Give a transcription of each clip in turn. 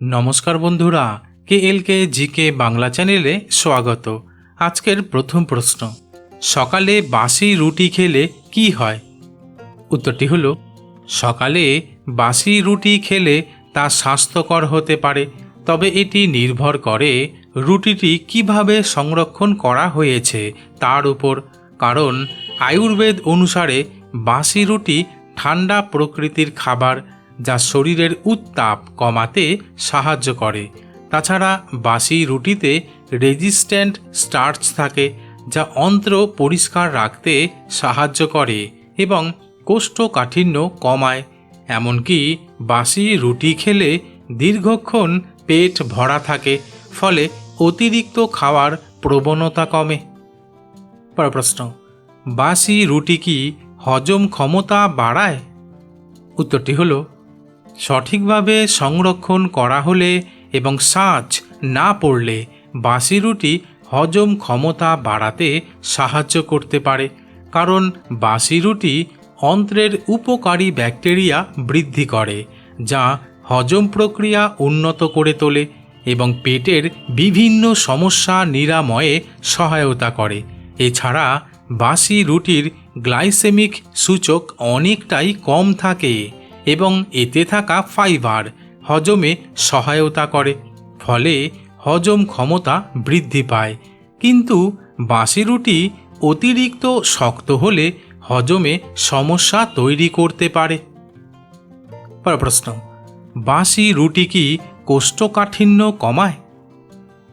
নমস্কার বন্ধুরা কে এল কে জি কে বাংলা চ্যানেলে স্বাগত। আজকের প্রথম প্রশ্ন, সকালে বাসি রুটি খেলে কি হয়? উত্তরটি হলো, সকালে বাসি রুটি খেলে তা স্বাস্থ্যকর হতে পারে, তবে এটি নির্ভর করে রুটিটি কীভাবে সংরক্ষণ করা হয়েছে তার উপর, কারণ আয়ুর্বেদ অনুসারে বাসি রুটি ঠান্ডা প্রকৃতির খাবার যা শরীরের উত্তাপ কমাতে সাহায্য করে। তাছাড়া বাসি রুটিতে রেজিস্ট্যান্ট স্টার্চ থাকে, যা অন্ত্র পরিষ্কার রাখতে সাহায্য করে এবং কোষ্ঠকাঠিন্য কমায়। এমনকি বাসি রুটি খেলে দীর্ঘক্ষণ পেট ভরা থাকে, ফলে অতিরিক্ত খাওয়ার প্রবণতা কমে। পর প্রশ্ন, বাসি রুটি কি হজম ক্ষমতা বাড়ায়? উত্তরটি হলো সঠিকভাবে সংরক্ষণ করা হলে এবং সাজ না পড়লে বাসি রুটি হজম ক্ষমতা বাড়াতে সাহায্য করতে পারে, কারণ বাসি রুটি অন্ত্রের উপকারী ব্যাকটেরিয়া বৃদ্ধি করে, যা হজম প্রক্রিয়া উন্নত করে তোলে এবং পেটের বিভিন্ন সমস্যা নিরাময়ে সহায়তা করে। এছাড়া বাসি রুটির গ্লাইসেমিক সূচক অনেকটাই কম থাকে। এবং এতে থাকা ফাইবার হজমে সহায়তা করে, ফলে হজম ক্ষমতা বৃদ্ধি পায়। কিন্তু বাঁশি রুটি অতিরিক্ত শক্ত হলে হজমে সমস্যা তৈরি করতে পারে। পর প্রশ্ন বাঁশি রুটি কি কোষ্ঠকাঠিন্য কমায়?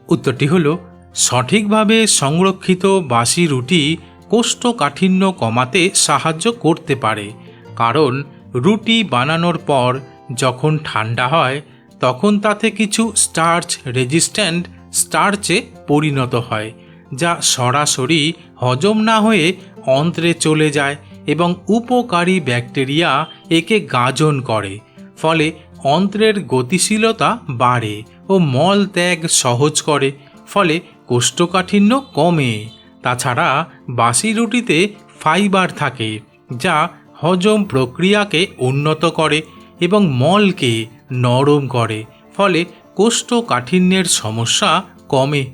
উত্তরটি হল, সঠিকভাবে সংরক্ষিত বাঁশি রুটি কোষ্ঠকাঠিন্য কমাতে সাহায্য করতে পারে, কারণ রুটি বানানোর পর যখন ঠান্ডা হয়, তখন তাতে কিছু স্টার্চ রেজিস্ট্যান্ট স্টার্চে পরিণত হয়, যা সরাসরি হজম না হয়ে অন্ত্রে চলে যায় এবং উপকারী ব্যাকটেরিয়া একে গাজন করে, ফলে অন্ত্রের গতিশীলতা বাড়ে ও মল ত্যাগ সহজ করে, ফলে কোষ্ঠকাঠিন্য কমে। তাছাড়া বাসি রুটিতে ফাইবার থাকে, যা হজম প্রক্রিয়াকে উন্নত করে এবং মলকে নরম করে, ফলে কোষ্ঠকাঠিন্যের সমস্যা কমে।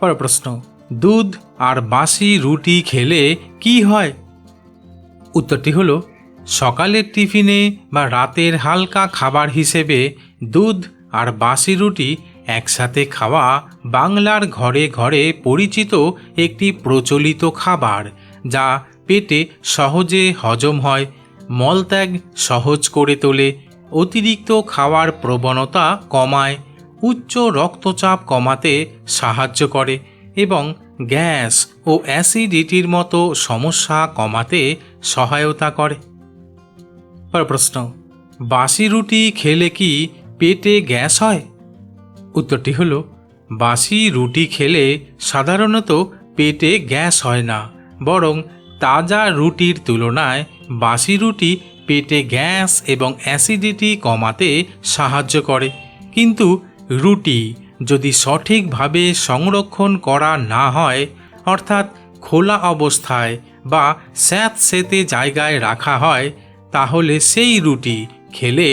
পর প্রশ্ন দুধ আর বাসি রুটি খেলে কি হয়? উত্তরটি হলো, সকালের টিফিনে বা রাতের হালকা খাবার হিসেবে দুধ আর বাসি রুটি একসাথে খাওয়া বাংলার ঘরে ঘরে পরিচিত একটি প্রচলিত খাবার, যা পেটে সহজে হজম হয়। মলত্যাগ সহজ করে তোলে। অতিরিক্ত খাওয়ার প্রবণতা কমায়। উচ্চ রক্তচাপ কমাতে সাহায্য করে এবং গ্যাস ও অ্যাসিডিটির মতো সমস্যা কমাতে সহায়তা করে। পর প্রশ্ন, বাসি রুটি খেলে কি পেটে গ্যাস হয়? উত্তরটি হলো, বাসি রুটি খেলে সাধারণত পেটে গ্যাস হয় না, বরং তাজা রুটির তুলনায় বাসি রুটি পেটে গ্যাস এবং অ্যাসিডিটি কমাতে সাহায্য করে। কিন্তু রুটি যদি সঠিকভাবে সংরক্ষণ করা না হয়, অর্থাৎ খোলা অবস্থায় বা স্যাঁতসেতে জায়গায় রাখা হয়, তাহলে সেই রুটি খেলে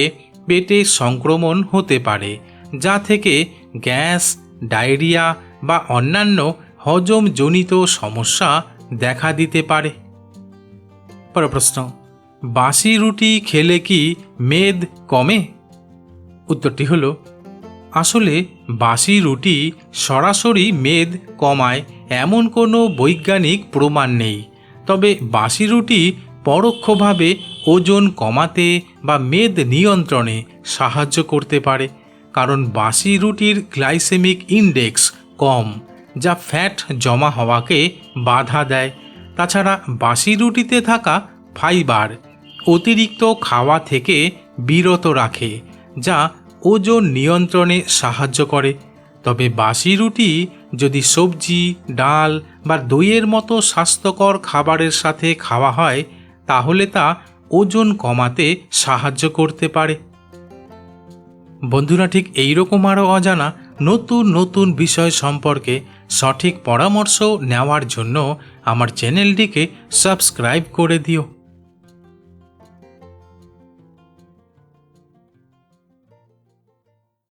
পেটে সংক্রমণ হতে পারে, যা থেকে গ্যাস, ডায়রিয়া বা অন্যান্য হজমজনিত সমস্যা দেখা দিতে পারে। পর প্রশ্ন, বাসি রুটি খেলে কি মেদ কমে? উত্তরটি হলো, আসলে বাসি রুটি সরাসরি মেদ কমায় এমন কোনো বৈজ্ঞানিক প্রমাণ নেই। তবে বাসি রুটি পরোক্ষভাবে ওজন কমাতে বা মেদ নিয়ন্ত্রণে সাহায্য করতে পারে, কারণ বাসি রুটির গ্লাইসেমিক ইন্ডেক্স কম। যা ফ্যাট জমা হওয়াকে বাধা দেয়। তাছাড়া বাসি রুটিতে থাকা ফাইবার অতিরিক্ত খাওয়া থেকে বিরত রাখে, যা ওজন নিয়ন্ত্রণে সাহায্য করে। তবে বাসি রুটি যদি সবজি, ডাল বা দইয়ের মতো স্বাস্থ্যকর খাবারের সাথে খাওয়া হয়, তাহলে তা ওজন কমাতে সাহায্য করতে পারে। বন্ধুরা, ঠিক এইরকম আরও অজানা নতুন নতুন বিষয় সম্পর্কে সঠিক পরামর্শ নেওয়ার জন্য আমার চ্যানেলটিকে সাবস্ক্রাইব করে দিও।